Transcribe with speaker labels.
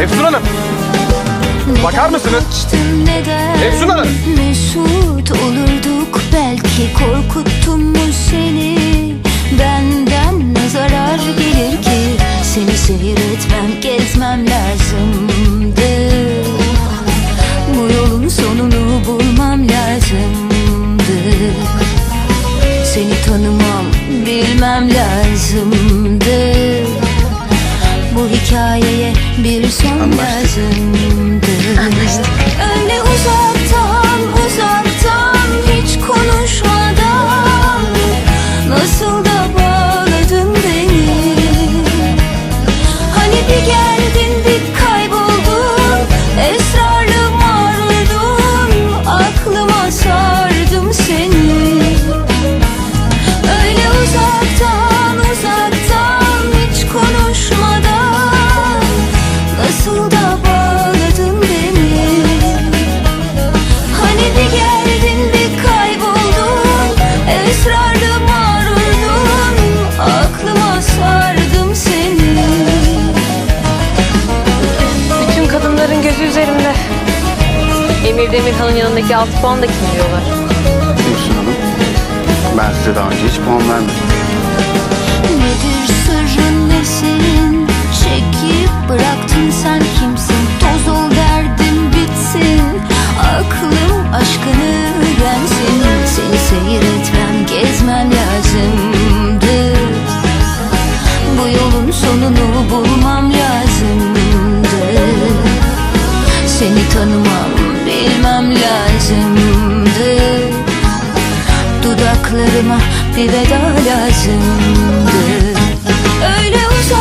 Speaker 1: Efsun Hanım. Bakar mısınız? Efsun Hanım.
Speaker 2: Mesut olurduk belki korkuttum mu seni Benden ne zarar gelir ki Seni seyretmem gezmem lazımdı lazımdı
Speaker 3: gözü üzerimde. Emir Demirhan'ın yanındaki altı puan da kim diyorlar.
Speaker 4: Gülsün Hanım. Ben size daha önce hiç puan vermedim.
Speaker 2: Nedir sırrın nesin? Çekip bıraktın sen kimsin? Toz ol derdim bitsin Aklım aşkını lazımdı Dudaklarıma bir veda lazımdı. Öyle uzak